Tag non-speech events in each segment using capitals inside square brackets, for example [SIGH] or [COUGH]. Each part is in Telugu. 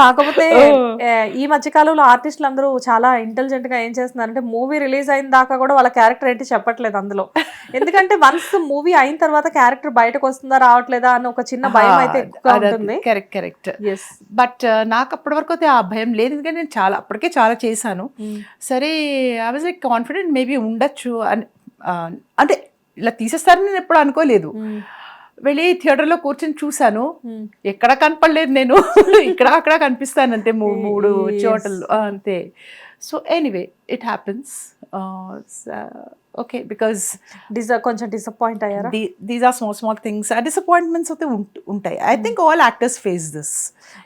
కాకపోతే ఈ మధ్య కాలంలో ఆర్టిస్టులు అందరూ చాలా ఇంటెలిజెంట్గా ఏం చేస్తున్నారంటే మూవీ రిలీజ్ అయిన దాకా కూడా వాళ్ళ క్యారెక్టర్ ఏంటి చెప్పట్లేదు అందులో. ఎందుకంటే వన్స్ మూవీ అయిన తర్వాత క్యారెక్టర్ బయటకు వస్తుందా రావట్లేదా అని ఒక చిన్న భయం అయితే ఎక్కువగా ఉంటుంది. కరెక్ట్ బట్ నాకు అప్పటి వరకు అయితే ఆ భయం లేదు. ఎందుకంటే నేను చాలా అప్పటికే చాలా చేశాను. సరే I was like confident maybe ఉండొచ్చు అని అంటే ఇలా తీసేస్తారని నేను ఎప్పుడు అనుకోలేదు. వెళ్ళి థియేటర్లో కూర్చొని చూశాను. ఎక్కడ కనపడలేదు నేను. [LAUGHS] ఇక్కడ అక్కడ కనిపిస్తాను అంతే మూడు. చోటలు అంతే. So anyway it happens okay because డిస కొంచెం డిసప్పాయింట్ అయ్యారా? These are small small things ఆ డిసప్పాయింట్మెంట్స్ అయితే ఉంట- ఉంటాయి. I think all actors face this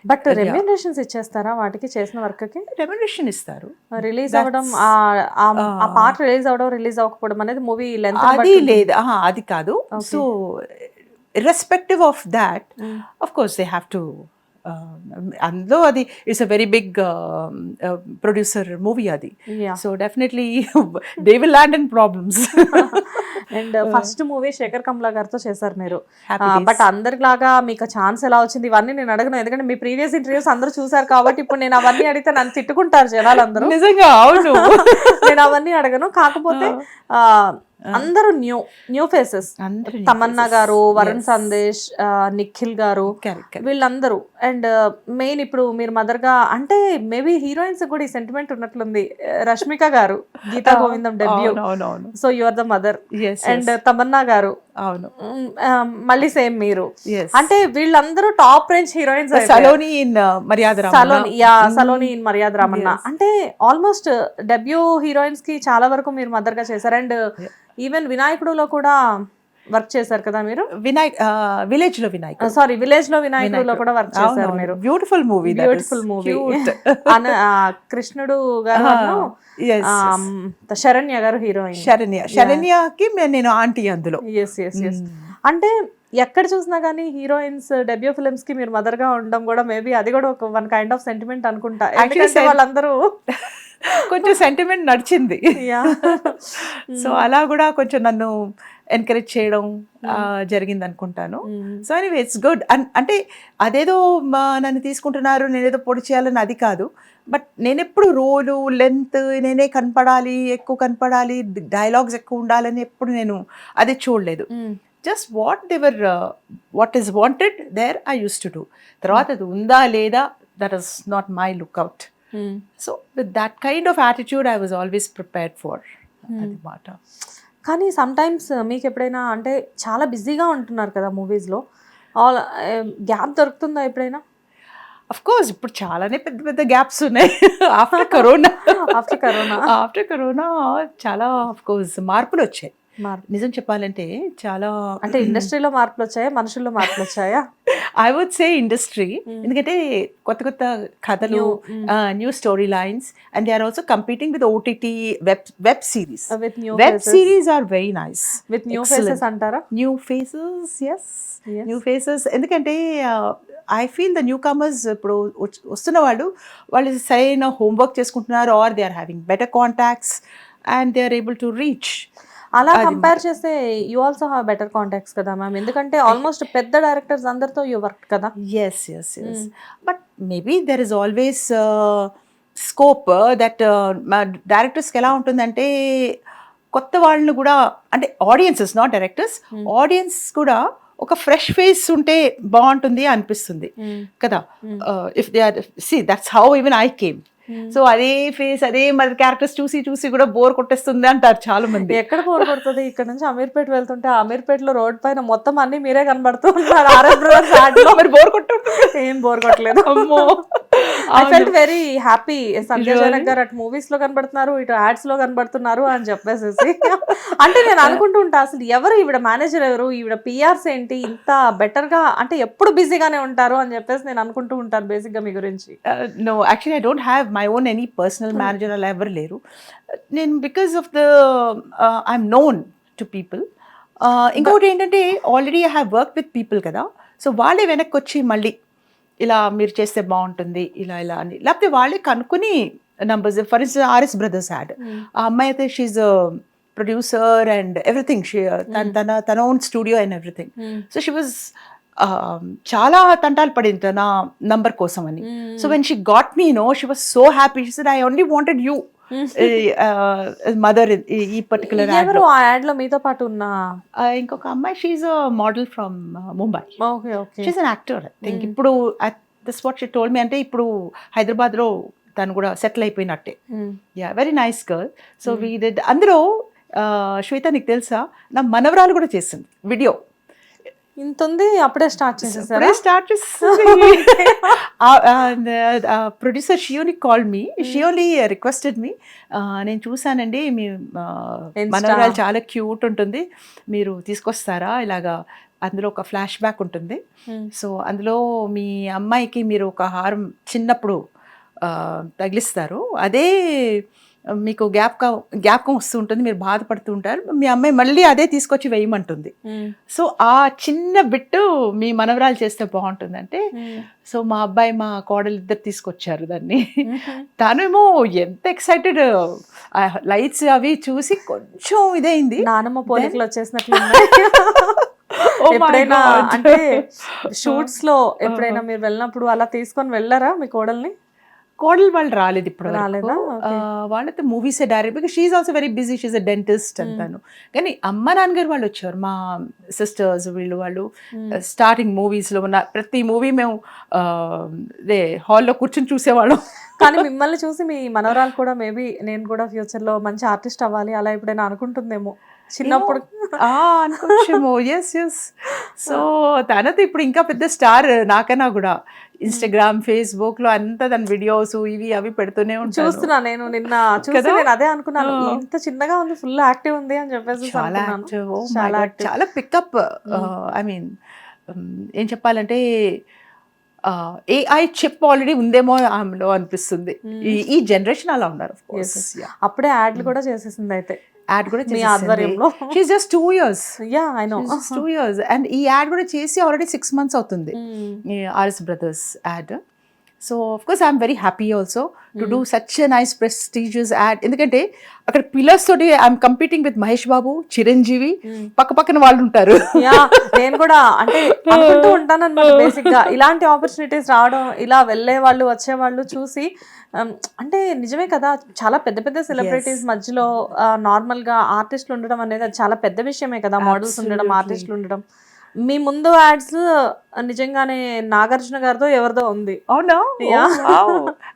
but. Remunerations ఇచ్చేస్తారా వాటికి చేసిన వర్క్కి రెమ్యునరేషన్ ఇస్తారు రిలీజ్ అవ్వడం ఆ-. పార్ట్ రిలీజ్ అవ్వడం రిలీజ్ అవ్వకపోవడం అనేది మూవీ లెంత్ అది లేదు. అది కాదు. Okay. So irrespective of that of course they have to అందులో అది it's a very big producer movie అది so definitely they will land in problems and first movie Shekhar Kammula గారితో చేశారు మీరు. బట్ అందరిలాగా మీకు ఛాన్స్ ఎలా వచ్చింది? ఇవన్నీ నేను అడగను. ఎందుకంటే మీ ప్రీవియస్ ఇంటర్వ్యూస్ అందరూ చూసారు కాబట్టి ఇప్పుడు నేను అవన్నీ అడిగితే నన్ను తిట్టుకుంటారు జనాలు అందరూ నిజంగా అవును. [LAUGHS] నేను అవన్నీ అడగను. కాకపోతే అందరూ న్యూ న్యూ ఫేసెస్. తమన్నా. గారు వరుణ్. సందేశ్ నిఖిల్ గారు. వీళ్ళందరూ. అండ్ మెయిన్ ఇప్పుడు మీరు మదర్గా అంటే మేబీ హీరోయిన్స్ కూడా ఈ sentiment ఉన్నట్లుంది. Rashmika garu Geetha Govindam debut so you are the mother and. Tamannaah garu. అవును. మళ్ళీ సేమ్ మీరు. అంటే వీళ్ళందరూ top range heroines Saloni in Maryada. Saloni yeah Saloni in మర్యాద రామన్న అంటే ఆల్మోస్ట్ డెబ్యూ హీరోయిన్స్కి చాలా వరకు మీరు మదర్గా చేశారు. అండ్ ఈవెన్ వినాయకుడులో కూడా వర్క్ చేశారు కదా మీరు? వినాయక్ విలేజ్లో వినాయక్ సారీ విలేజ్లో వినాయకుడులో కూడా వర్క్ చేశారు మీరు. బ్యూటిఫుల్ మూవీ బ్యూటిఫుల్ మూవీ కృష్ణుడు గారు శరణ్య గారు హీరోయిన్. శరణ్య శరణ్యకి నేను ఆంటీ అందులో. ఎస్ ఎస్ ఎస్ అంటే ఎక్కడ చూసినా కానీ హీరోయిన్స్ డెబ్యూ ఫిల్మ్స్కి మీరు మదర్గా ఉండడం కూడా మేబీ అది కూడా ఒక వన్ కైండ్ ఆఫ్ సెంటిమెంట్ అనుకుంటా. వాళ్ళందరూ [LAUGHS] కొంచెం సెంటిమెంట్ నడిచింది. సో [LAUGHS] అలా కూడా కొంచెం నన్ను ఎంకరేజ్ చేయడం ఆ, జరిగింది అనుకుంటాను సో ఎనీవే ఇట్స్ గుడ్ అంటే అదేదో నన్ను తీసుకుంటున్నారు నేనేదో పొడి చేయాలని అది కాదు. బట్ నేను ఎప్పుడు రోలు లెంత్ నేనే కనపడాలి ఎక్కువ కనపడాలి డైలాగ్స్ ఎక్కువ ఉండాలని ఎప్పుడు నేను అది చూడలేదు. Just whatever what is wanted there I used to do తర్వాత అది ఉందా లేదా that is not my lookout. So with that kind of attitude I was always prepared for అది మాట. కానీ సమ్ టైమ్స్ మీకు ఎప్పుడైనా అంటే చాలా బిజీగా ఉంటున్నారు కదా మూవీస్లో ఆల్ గ్యాప్ దొరుకుతుందా ఎప్పుడైనా? కోర్స్ ఇప్పుడు చాలానే పెద్ద పెద్ద గ్యాప్స్ ఉన్నాయి. After corona after corona after corona చాలా ఆఫ్ కోర్స్ మార్పులు వచ్చాయి. మార్పు. నిజం చెప్పాలంటే చాలా అంటే ఇండస్ట్రీలో మార్పులు వచ్చాయా? మనుషుల్లో మార్పులు వచ్చాయా? ఐ వుడ్ సే ఇండస్ట్రీ ఎందుకంటే కొత్త కొత్త కథలు New. New story lines and they are also competing with OTT web web series web series are very nice with new faces అంటారా? New faces yes Yes. New faces ఎందుకంటే I feel the newcomers ఇప్పుడు వస్తున్న వాళ్ళు వాళ్ళు సరైన హోంవర్క్ చేసుకుంటున్నారు or they are having better contacts and they are able to reach అలా కంపేర్ చేస్తే you also have better contacts కదా మ్యామ్ ఎందుకంటే ఆల్మోస్ట్ పెద్ద డైరెక్టర్స్ అందరితో యూ వర్క్ కదా. Yes yes yes but maybe there is always scope that డైరెక్టర్స్కి ఎలా ఉంటుందంటే కొత్త వాళ్ళని కూడా అంటే ఆడియన్సెస్ నాట్ డైరెక్టర్స్ ఆడియన్స్ కూడా ఒక ఫ్రెష్ ఫేస్ ఉంటే బాగుంటుంది అనిపిస్తుంది కదా. If they are see that's how even I came so అదే ఫేస్ అదే మరి క్యారెక్టర్స్ చూసి చూసి కూడా బోర్ కొట్టేస్తుంది అంటారు చాలా మంది ఎక్కడ పోరు కొడుతుంది? ఇక్కడ నుంచి అమీర్పేట వెళ్తుంటే అమీర్పేటలో రోడ్ పైన మొత్తం అన్ని మీరే కనబడుతూ ఉన్నారు ఆర్ఎస్ బ్రదర్స్ ఆటలో మరి బోర్ కొట్టు ఏం బోర్ కొట్టలేదు. అమ్మో. I felt very happy Sanjay? Janak garu అటు మూవీస్లో కనబడుతున్నారు ఇటు యాడ్స్లో కనబడుతున్నారు అని చెప్పేసేసి. అంటే నేను అనుకుంటూ ఉంటా అసలు ఎవరు ఈవిడ మేనేజర్ ఎవరు ఈవిడ పిఆర్స్ ఏంటి ఇంత బెటర్గా అంటే ఎప్పుడు బిజీగానే ఉంటారు అని చెప్పేసి నేను అనుకుంటూ ఉంటాను బేసిక్గా మీ గురించి. No actually I don't have my own any personal manager అలా ఎవరు లేరు. నేను because of the I'm known to people ఇంకొకటి ఏంటంటే already I have work with people కదా. సో వాళ్ళే వెనక్కి వచ్చి మళ్ళీ ఇలా మీరు చేస్తే బాగుంటుంది ఇలా ఇలా అని. లేకపోతే వాళ్ళే కనుక్కుని numbers for instance RS brothers ad ఆ అమ్మాయి అయితే she's producer and everything she తన తన తన own studio and everything so she was చాలా తంటాలు పడింది నా నంబర్ కోసం అని. So when she got me no she was so happy she I only wanted you mother ఈ పర్టికులర్ యాడ్ ఎవరు ఆ యాడ్లో మీతో పాటు ఉన్న? ఇంకొక అమ్మాయి she's model from Mumbai okay okay. She's an actor think ఇప్పుడు this what she told me అంటే ఇప్పుడు హైదరాబాద్లో తను కూడా సెటిల్ అయిపోయినట్టే. Yeah very nice girl so we did అందులో శ్వేత నీకు తెలుసా? నా మనవరాలు కూడా చేసింది వీడియో ఇంత ఉంది అప్పుడే start చేసేసారా? Start producer she only call me she only requested me నేను చూసానండి మీ. మనవరాలు చాలా క్యూట్ ఉంటుంది. మీరు తీసుకొస్తారా? ఇలాగా అందులో ఒక ఫ్లాష్ బ్యాక్ ఉంటుంది. Hmm. సో అందులో మీ అమ్మాయికి మీరు ఒక హారం చిన్నప్పుడు తగిలిస్తారు. అదే మీకు గ్యాప్కం జ్ఞాపకం వస్తూ ఉంటుంది మీరు బాధపడుతూ ఉంటారు మీ అమ్మాయి మళ్ళీ అదే తీసుకొచ్చి వేయమంటుంది. సో ఆ చిన్న బిట్టు మీ మనవరాలు చేస్తే బాగుంటుంది అంటే Hmm. సో మా అబ్బాయి మా కోడలు ఇద్దరు తీసుకొచ్చారు దాన్ని. తనేమో ఎంత ఎక్సైటెడ్ లైట్స్ అవి చూసి కొంచెం ఇదైంది నానమ్మ పోలికలు వచ్చేసినట్లు. [LAUGHS] Oh ఎప్పుడైనా. అంటే [LAUGHS] షూట్స్లో ఎప్పుడైనా మీరు వెళ్ళినప్పుడు అలా తీసుకొని వెళ్ళారా మీ కోడల్ని కోడలు వాళ్ళు రాలేదు ఇప్పుడు. వాళ్ళతో movies direct because she's also very busy she's a dentist అంతాను కానీ అమ్మ నాన్నగారు వాళ్ళు వచ్చారు మా సిస్టర్స్ వీళ్ళు వాళ్ళు స్టార్టింగ్ మూవీస్లో ఉన్న ప్రతి మూవీ మేము అదే హాల్లో కూర్చొని చూసేవాళ్ళం. కానీ మిమ్మల్ని చూసి మీ మనవరాలు కూడా మేబీ నేను కూడా ఫ్యూచర్లో మంచి ఆర్టిస్ట్ అవ్వాలి. అలా ఎప్పుడైనా అనుకుంటుందేమో? చిన్నప్పుడు. ఆ, అనుకోవచ్చేమో. ఎస్ ఎస్ సో తనతో ఇప్పుడు ఇంకా పెద్ద స్టార్ నాకన్నా కూడా. ఇన్స్టాగ్రామ్ ఫేస్బుక్లో అంతా దాని వీడియోస్ ఇవి అవి పెడుతూనే ఉంటాను చూస్తున్నా నేను నిన్న చూసి కదా? నేను అదే అనుకున్నాను. ఇంత చిన్నగా ఉంది ఫుల్ యాక్టివ్ ఉంది అని చెప్పేసి చాలా. యాక్టివ్ చాలా చాలా పికప్ ఐ మీన్ ఏం చెప్పాలంటే ఏఐ చిప్ ఆల్రెడీ ఉందేమో ఆమెలో అనిపిస్తుంది. ఈ- జనరేషన్ అలా ఉన్నారు. అప్పుడే యాడ్లు కూడా చేసేసింది అయితే. యాడ్ కూడా మీ ఆధ్వర్యంలో. She's just two years yeah I know two years and ఈ యాడ్ కూడా చేసి ఆల్రెడీ సిక్స్ మంత్స్ అవుతుంది. RS brothers ad so of course I'm very happy also to do such a nice prestigious ad ఎందుకంటే అక్కడ పిల్లర్స్ తోటి I'm competing with Mahesh Babu Chiranjeevi పక్క పక్కన వాళ్ళు ఉంటారు యా నేను కూడా అంటే అనుకుంటూ ఉంటాను అనమాట బేసిక్ [LAUGHS] గా ఇలాంటి ఆపర్చునిటీస్ రావడం ఇలా వెళ్ళే వాళ్ళు వచ్చే వాళ్ళు చూసి um, అంటే నిజమే కదా చాలా పెద్ద పెద్ద సెలబ్రిటీస్ మధ్యలో నార్మల్గా ఆర్టిస్టులు ఉండడం అనేది చాలా పెద్ద విషయమే కదా మోడల్స్ ఉండడం. ఆర్టిస్టులు ఉండడం. మీ ముందు యాడ్స్ నిజంగానే నాగార్జున గారితో ఎవరిదో ఉంది అవునా Yeah.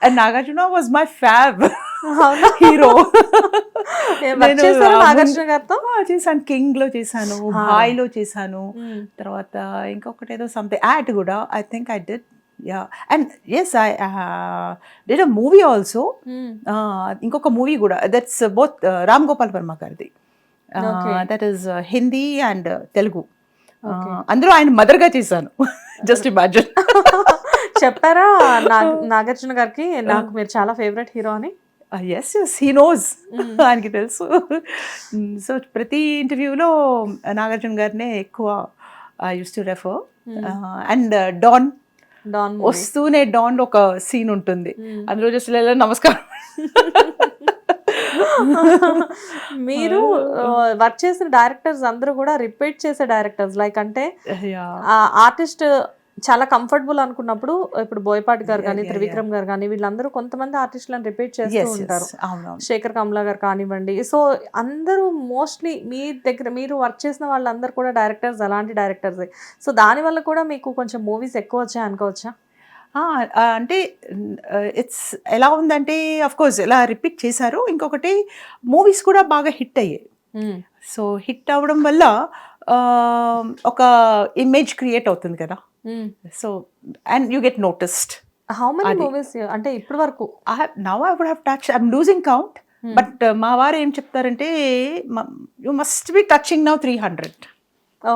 And Nagarjuna was my fab అవునా? హీరో నాగార్జున గారితో చేశాను కింగ్లో చేశాను. భాయ్లో చేశాను Mm. తర్వాత ఇంకొకటి ఏదో సంథింగ్ యాడ్ కూడా I think I did yeah and yes I did a movie also. ఇంకొక మూవీ కూడా దట్స్ బోత్ రామ్ గోపాల్ వర్మ గారిది. That is Hindi and Telugu. అందులో ఆయన mother గా చేశాను. Just imagine. చెప్పారా నాగ్- నాగార్జున గారికి నాకు మీరు చాలా ఫేవరెట్ హీరో అని? ఎస్ ఎస్ హీ నోస్ ఆయనకి తెలుసు. సో ప్రతి ఇంటర్వ్యూలో నాగార్జున గారినే ఎక్కువ used to refer and Don Don వస్తూనే డాన్ ఒక సీన్ ఉంటుంది. అందులో జస్ట్ నమస్కారం. మీరు వర్క్ చేసిన డైరెక్టర్స్ అందరూ కూడా రిపీట్ చేసే డైరెక్టర్స్. లైక్ అంటే. ఆర్టిస్ట్ చాలా కంఫర్టబుల్ అనుకున్నప్పుడు ఇప్పుడు బోయపాటి గారు కానీ త్రివిక్రమ్ గారు కానీ వీళ్ళందరూ కొంతమంది ఆర్టిస్టులను రిపీట్ చేస్తూ. ఉంటారు. శేఖర్ కమలా గారు కానివ్వండి. సో అందరూ మోస్ట్లీ మీ దగ్గర మీరు వర్క్ చేసిన వాళ్ళందరూ కూడా డైరెక్టర్స్ అలాంటి డైరెక్టర్స్. సో దానివల్ల కూడా మీకు కొంచెం మూవీస్ ఎక్కువ వచ్చాయి అనుకోవచ్చా అంటే ఇట్స్ ఎలా ఉందంటే కోర్స్ ఇలా రిపీట్ చేశారు ఇంకొకటి మూవీస్ కూడా బాగా హిట్ అయ్యాయి. సో హిట్ అవ్వడం వల్ల ఒక ఇమేజ్ క్రియేట్ అవుతుంది కదా. So and you get noticed how many. Movies అంటే ఇప్పటి వరకు? Now I would have touch I'm losing count but మా వారు ఏం చెప్తారంటే you must be touching now three hundred or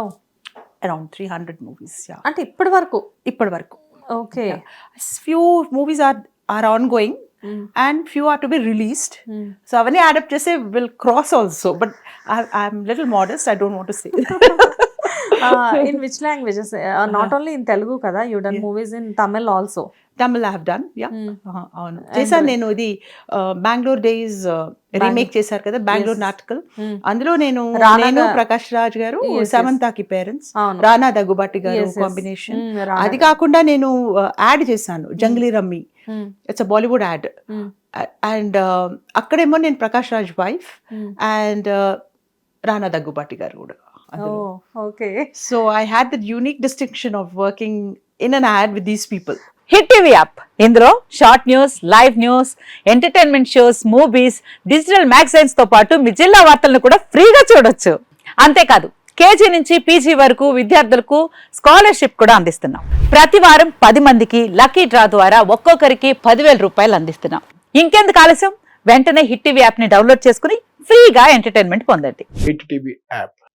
around three hundred movies అంటే ఇప్పటి వరకు? ఇప్పటి వరకు. Okay. Yeah. Few movies are are ongoing Mm. and few are to be released. Mm. So avane adapt will cross also, but I, am little modest. I don't want to say. [LAUGHS] In which languages not only in Telugu కదా you done movies in Tamil also Tamil have done yeah Hmm. అవును. చేశాను నేను ఇది బెంగళూరు డేస్ రీమేక్ చేశారు కదా బెంగళూరు. నాటకల్ Hmm. అందులో నేను నేను ప్రకాష్ రాజ్ గారు. సమంతాకి పేరెంట్స్ రానా దగ్గుబాటి గారు. కాంబినేషన్ Mm, రానా అది. కాకుండా నేను యాడ్ చేశాను Junglee rummy it's a Bollywood ad and అక్కడేమో నేను ప్రకాష్ రాజ్ వైఫ్. అండ్ రానా దగ్గుబాటి గారు కూడా. Oh, okay. So I had that unique distinction of working in an ad with these people Hit TV app ఇందులో short news live news entertainment shows movies digital మ్యాగజైన్స్తో పాటు మీ జిల్లా వార్తలను కూడా ఫ్రీగా చూడొచ్చు. అంతేకాదు కేజీ నుంచి పీజీ వరకు విద్యార్థులకు స్కాలర్షిప్ కూడా అందిస్తున్నాం. ప్రతి వారం పది మందికి లక్కీ డ్రా ద్వారా ఒక్కొక్కరికి పదివేల రూపాయలు అందిస్తున్నాం. ఇంకెందుకు ఆలస్యం? వెంటనే హిట్ టీవీ యాప్ని డౌన్లోడ్ చేసుకుని ఫ్రీగా ఎంటర్టైన్మెంట్ పొందండి. Hit TV app